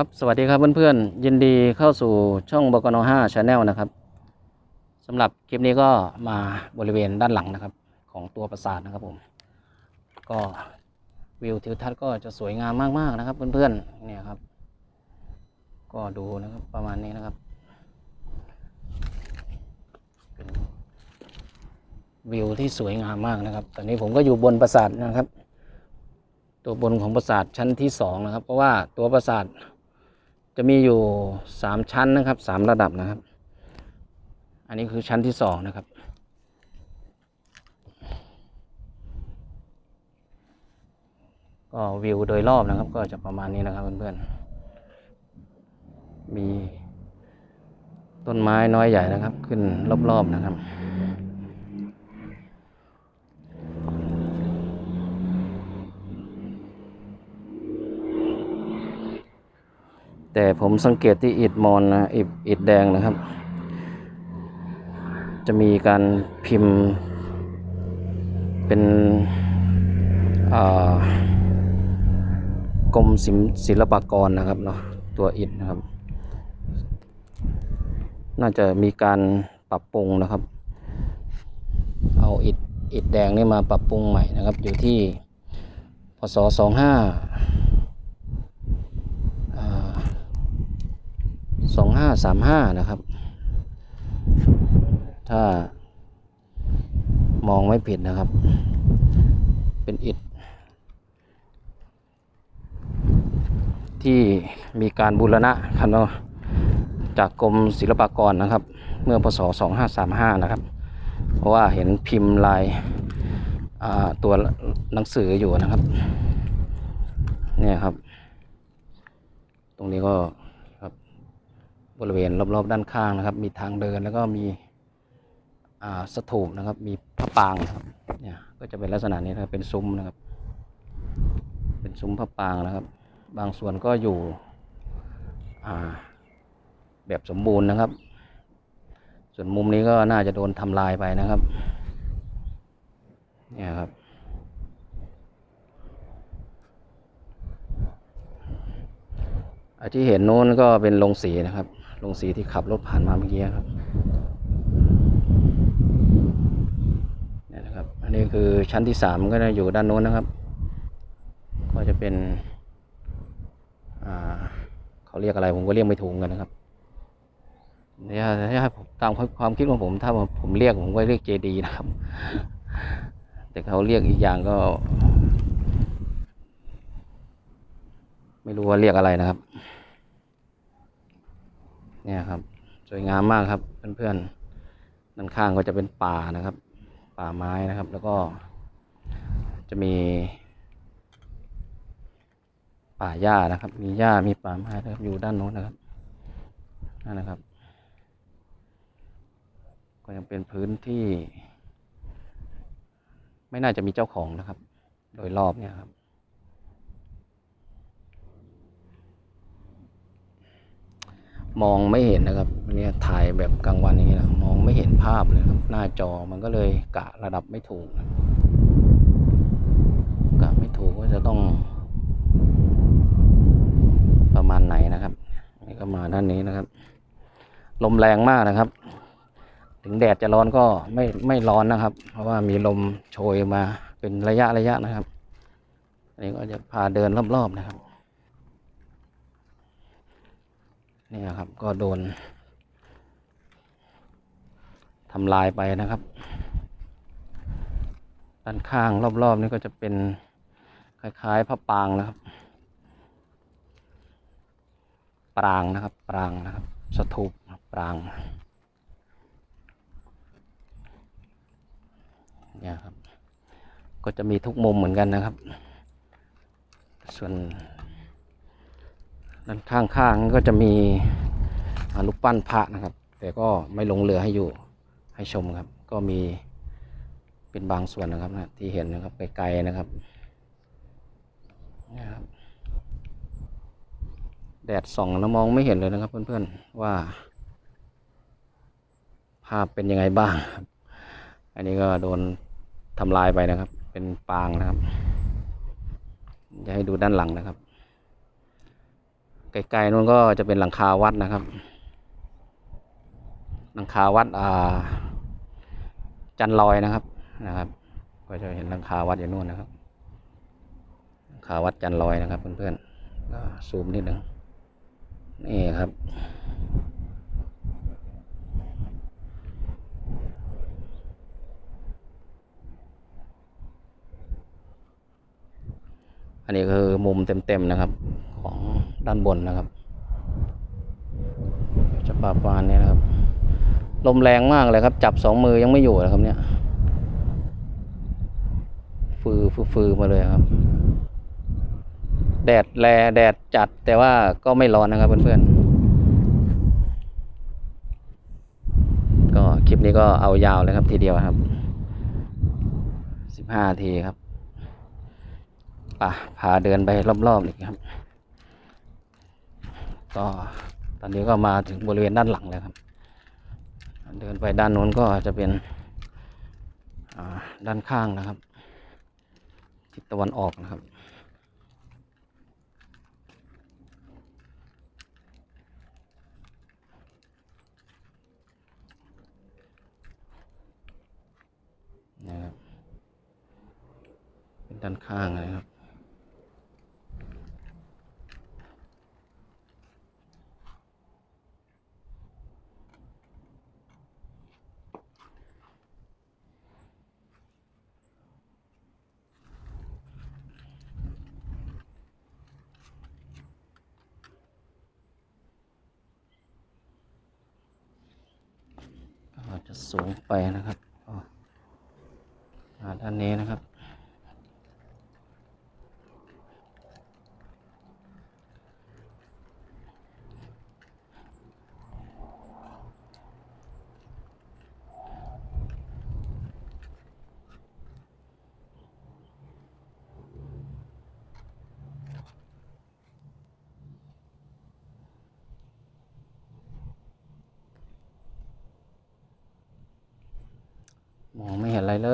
ครับสวัสดีครับเพื่อนๆ ยินดีเข้าสู่ช่องบกน5 Channel นะครับสำหรับคลิปนี้ก็มาบริเวณด้านหลังนะครับ ของตัวปราสาทนะครับผม ก็วิวทิวทัศน์ก็จะสวยงามมากๆนะครับ เพื่อนๆเนี่ยครับ ก็ดูนะครับประมาณนี้นะครับวิวที่สวยงามมากนะครับ ตอนนี้ผมก็อยู่บนปราสาทนะครับ ตัวบนของปราสาทชั้นที่สองนะครับ เพราะว่าตัวปราสาท จะมีอยู่สามชั้นนะครับสามระดับนะครับ อันนี้คือชั้นที่สองนะครับ ก็วิวโดยรอบนะครับ ก็จะประมาณนี้นะครับเพื่อนๆมีต้นไม้น้อยใหญ่นะครับ ขึ้นรอบๆนะครับ แต่ผมสังเกตที่อิดมอนนะอิดอิดแดงนะครับ จะมีการพิมพ์ เป็นกรมศิลปากรนะครับเนาะตัวอิดนะครับ น่าจะมีการปรับปรุงนะครับ เอาอิดอิดแดงนี่มาปรับปรุงใหม่นะครับ อยู่ที่พศ25 สองห้าสามห้านะครับ ถ้ามองไม่ผิดนะครับ เป็นอิฐที่มีการบูรณะครับเนาะจากกรมศิลปากรนะครับ เมื่อพศสองห้าสามห้านะครับ เพราะว่าเห็นพิมพ์ลายาตัวหนังสืออยู่นะครับ เนี่ยครับ ตรงนี้ก็ บริเวณรอบๆด้านข้างนะครับ มีทางเดินแล้วก็มีสถูปนะครับ มีพระปางนะครับเนี่ยก็จะเป็นลักษณะนี้นะครับเป็นซุ้มนะครับ เป็นซุ้มพระปางนะครับ บางส่วนก็อยู่แบบสมบูรณ์นะครับ ส่วนมุมนี้ก็น่าจะโดนทำลายไปนะครับเนี่ยครับอที่เห็นโน้นก็เป็นโรงสีนะครับ โรงสีที่ขับรถผ่านมาเมื่อกี้ครับนี่นะครับ อันนี้คือชั้นที่สามก็จะอยู่ด้านโน้นนะครับ ก็จะเป็นเขาเรียกอะไรผมก็เรียกไม่ถูกกันนะครับเนี่ยถ้าตามความคิดของผมถ้าผมเรียกผมก็เรียกเจดีนะครับ แต่เขาเรียกอีกอย่างก็ ไม่รู้ว่าเรียกอะไรนะครับ เนี่ยครับ สวยงามมากครับเพื่อนๆด้านข้างก็จะเป็นป่านะครับ ป่าไม้นะครับ แล้วก็ จะมี ป่าหญ้านะครับ มีหญ้ามีป่าไม้นะครับอยู่ด้านโน้นนะครับนั่นนะครับ ก็ยังเป็นพื้นที่ ไม่น่าจะมีเจ้าของนะครับ โดยรอบเนี่ยครับ มองไม่เห็นนะครับอันนี้ถ่ายแบบกลางวันอย่างนี้นะมองไม่เห็นภาพเลยครับหน้าจอมันก็เลยกะระดับไม่ถูกนะกะไม่ถูกว่าจะต้อง ประมาณไหนนะครับนี่ก็มาด้านนี้นะครับ ลมแรงมากนะครับ ถึงแดดจะร้อนก็ไม่ไม่ร้อนนะครับ เพราะว่ามีลมโชยมาเป็นระยะระยะนะครับอันนี้ก็จะพาเดินรอบๆนะครับ นี่ครับ ก็โดนทำลายไปนะครับ ด้านข้างรอบๆนี่ก็จะเป็นคล้ายๆพระปางนะครับ ปรางนะครับ ปรางนะครับ สถูปปรางเนี่ยครับ ก็จะมีทุกมุมเหมือนกันนะครับ ส่วน ด้านข้างๆก็จะมีอนุปปั้นพระนะครับ แต่ก็ไม่ลงเรือให้อยู่ให้ชมครับ ก็มีเป็นบางส่วนนะครับนะที่เห็นนะครับไกลๆนะครับนี่ครับ แดดส่องแล้วมองไม่เห็นเลยนะครับ เพื่อนๆว่า ภาพเป็นยังไงบ้างครับ อันนี้ก็โดนทำลายไปนะครับ เป็นปางนะครับจะให้ดูด้านหลังนะครับ ไกลๆนู้นก็จะเป็นหลังคาวัดนะครับ หลังคาวัดอ่าจันลอยนะครับนะครับ ก็จะเห็นหลังคาวัดอยู่นู่นนะครับหลังคาวัดจันลอยนะครับเพื่อนๆก็ซูมนิดหนึ่งนี่ครับอันนี้คือมุมเต็มๆนะครับ ของด้านบนนะครับ จะประมาณนี้นะครับ ลมแรงมากเลยครับ จับสองมือยังไม่อยู่นะครับเนี่ย ฟือฟือฟือมาเลยครับ แดดแลแดดจัดแต่ว่าก็ไม่ร้อนนะครับเพื่อนๆ ก็คลิปนี้ก็เอายาวเลยครับทีเดียวครับสิบห้าทีครับป่ะพาเดินไปรอบๆอีกครับ ก็ตอนนี้ก็มาถึงบริเวณด้านหลังแล้วครับ เดินไปด้านโน้นก็จะเป็นด้านข้างนะครับทิศตะวันออกนะครับนะครับเป็นด้านข้างนะครับ ก็จะ สูงไปนะครับด้านนี้นะครับ ม อะไรเล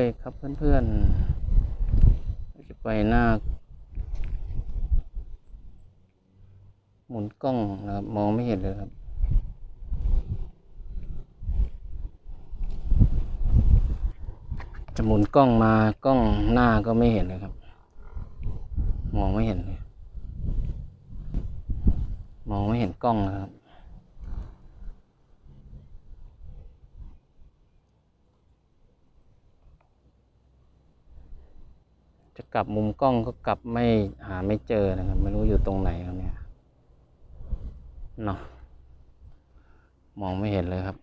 ยครับเพื่อนๆจะไปหน้า หมุนกล้องนะครับ มองไม่เห็นเลยครับจะหมุนกล้องมากล้องหน้าก็ไม่เห็นเลยครับ มองไม่เห็นเลยมองไม่เห็นกล้องนะครับ จะกลับมุมกล้องก็กลับไม่หาไม่เจอนะครับ ไม่รู้อยู่ตรงไหนครับเนี่ยเนาะมองไม่เห็นเลยครับ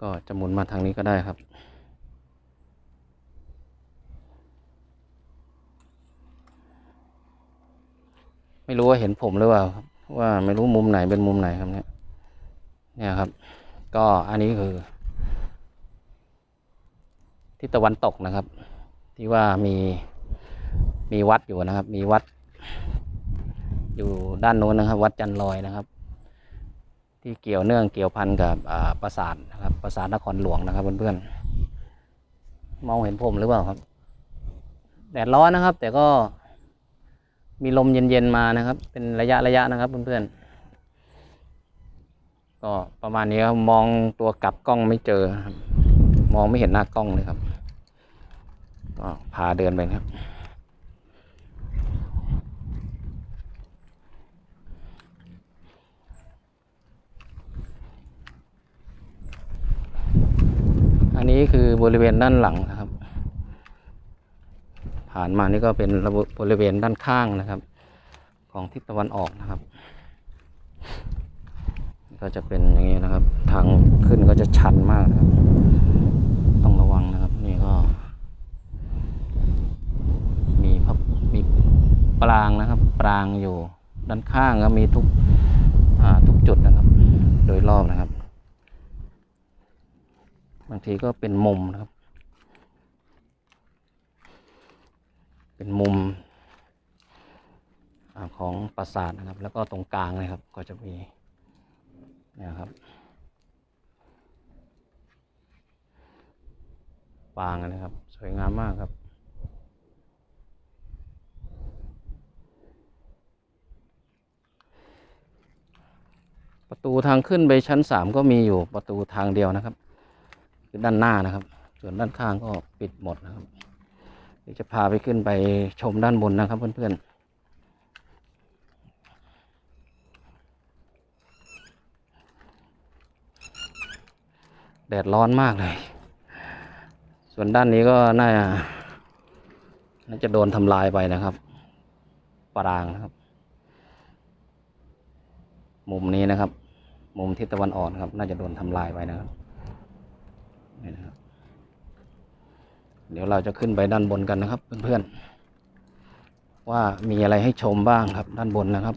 ก็จะหมุนมาทางนี้ก็ได้ครับ ไม่รู้ว่าเห็นผมหรือเปล่าว่าไม่รู้มุมไหนเป็นมุมไหนครับเนี่ยเนี่ยครับ ก็อันนี้คือ ทิศตะวันตกนะครับ ที่ว่ามีมีวัดอยู่นะครับ มีวัด อยู่ด้านโน้นนะครับ วัดจันลอยนะครับ ที่เกี่ยวเนื่องเกี่ยวพันกับอ่าปราสาทนะครับปราสาทนครหลวงนะครับเพื่อนๆมองเห็นผมหรือเปล่าครับ แดดร้อนนะครับ แต่ก็มีลมเย็นๆมานะครับ เป็นระยะระยะนะครับเพื่อนๆก็ประมาณนี้ครับมองตัวกลับกล้องไม่เจอครับมองไม่เห็นหน้ากล้องเลยครับ ก็พาเดินไปครับ อันนี้คือบริเวณด้านหลังนะครับ ผ่านมานี่ก็เป็นระบบบริเวณด้านข้างนะครับ ของทิศตะวันออกนะครับ ก็จะเป็นอย่างนี้นะครับ ทางขึ้นก็จะชันมากนะครับ ต้องระวังนะครับ นี่ก็ มีพับมี ปรางนะครับ ปรางอยู่ด้านข้างก็มีทุกทุกจุดนะครับ โดยรอบนะครับ บางทีก็เป็นมุมนะครับ เป็นมุมอของปราสาทนะครับ แล้วก็ตรงกลางนะครับ ก็จะมีเนะครับปางนะครับ สวยงามมากครับ ประตูทางขึ้นไปชั้นสามก็มีอยู่ประตูทางเดียวนะครับ คือด้านหน้านะครับ ส่วนด้านข้างก็ปิดหมดนะครับเดี๋ยวจะพาไปขึ้นไปชมด้านบนนะครับ เพื่อนๆแดดร้อนมากเลย ส่วนด้านนี้ก็น่าน่าจะโดนทำลายไปนะครับ ปรางนะครับ มุมนี้นะครับ มุมทิศตะวันออกนะครับ น่าจะโดนทำลายไปนะครับนี่นะครับ เดี๋ยวเราจะขึ้นไปด้านบนกันนะครับ เพื่อนๆว่ามีอะไรให้ชมบ้างครับ ด้านบนนะครับ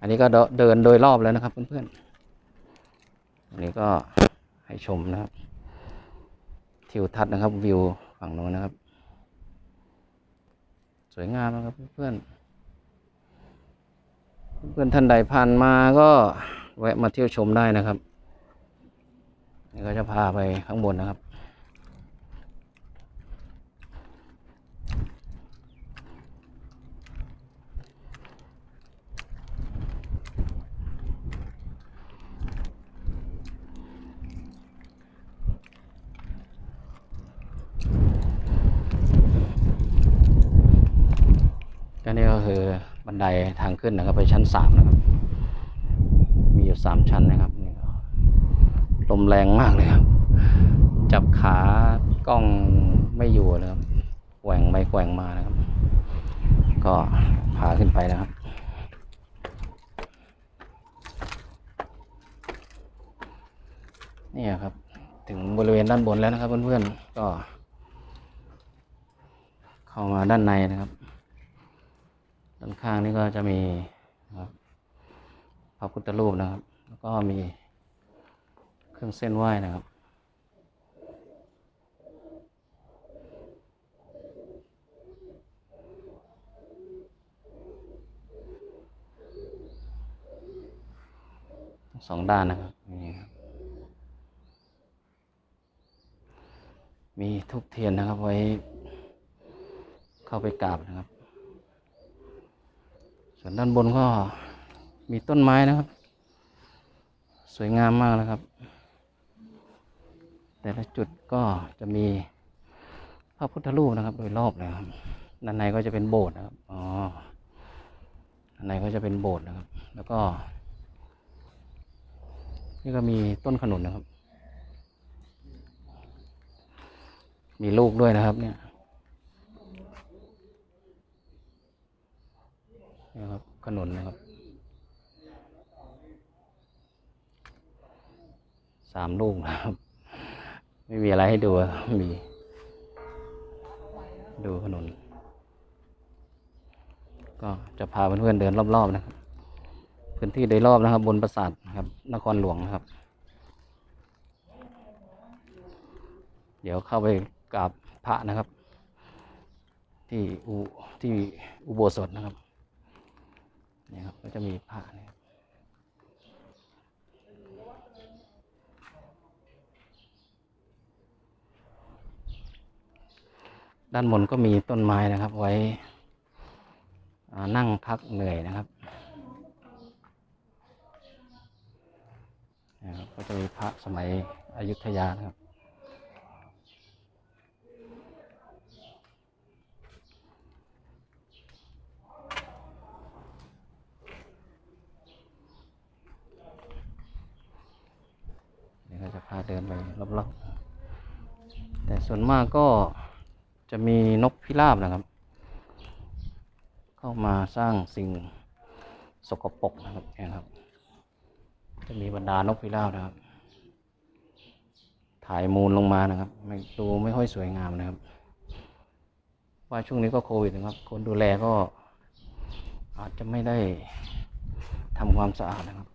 อันนี้ก็เดินโดยรอบแล้วนะครับเพื่อนๆอันนี้ก็ให้ชมนะครับทิวทัศน์นะครับ วิวฝั่งโน้นนะครับ สวยงามนะครับเพื่อนเพื่อนท่านใดผ่านมาก็ แวะมาเที่ยวชมได้นะครับนี่ก็จะพาไปข้างบนนะครับ ก็นี่ก็คือบันไดทางขึ้นนะครับไปชั้นสามนะครับ อยู่สามชั้นนะครับลมแรงมากเลยครับ จับขากล้องไม่อยู่เลยครับแกว่งไปแกว่งมานะครับ ก็พาขึ้นไปนะครับนี่ครับ ถึงบริเวณด้านบนแล้วนะครับ เพื่อนๆก็ เข้ามาด้านในนะครับ ด้านข้างนี่ก็จะมีนะครับ ระพุทธรูปนะครับ แล้วก็มีเครื่องเส้นไหว้นะครับสองด้านนะครับนี่ครับ มีทุกเทียนนะครับไว้เข้าไปกราบนะครับ ส่วนด้านบนก็ มีต้นไม้นะครับ สวยงามมากนะครับ แต่ละจุดก็จะมีพระพุทธรูปนะครับ โดยรอบเลยครับด้านในก็จะเป็นโบสถ์นะครับอ๋อด้านในก็จะเป็นโบสถ์นะครับ แล้วก็ นี่ก็มีต้นขนุนนะครับ มีลูกด้วยนะครับ เนี่ยนี่ครับขนุนนะครับ สามลูกนะครับ ไม่มีอะไรให้ดูมี ดูขนุนก็จะพาเพื่อนๆเดินรอบๆนะครับพื้นที่โดยรอบนะครับ บนปราสาทนะครับ นครหลวงนะครับ เดี๋ยวเข้าไปกราบพระนะครับ ที่อุที่อุโบสถนะครับนี่ครับก็จะมีพระนะครับ ด้านบนก็มีต้นไม้นะครับ ไว้นั่งพักเหนื่อยนะครับ ก็จะมีพระสมัยอยุธยานะครับเดี๋ยวก็จะพาเดินไปรอบๆแต่ส่วนมากก็ จะมีนกพิราบนะครับ เข้ามาสร้างสิ่งสกปรกนะครับนี่ครับ จะมีบรรดานกพิราบนะครับ ถ่ายมูลลงมานะครับไม่ดูไม่ค่อยสวยงามนะครับ ว่าช่วงนี้ก็โควิดนะครับ คนดูแลก็อาจจะไม่ได้ทำความสะอาดนะครับ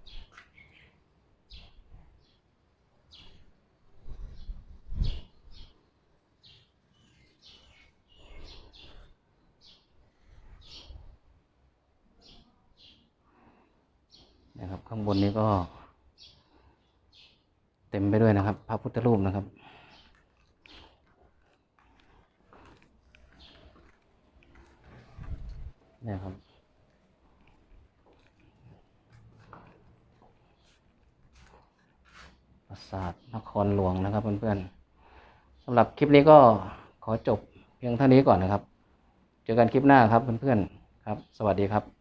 นะครับ ข้างบนนี้ก็ เต็มไปด้วยนะครับ พระพุทธรูปนะครับ เนี่ยครับปราสาทนครหลวงนะครับเพื่อนๆสำหรับคลิปนี้ก็ขอจบเพียงเท่านี้ก่อนนะครับ เจอกันคลิปหน้าครับเพื่อนๆครับ สวัสดีครับ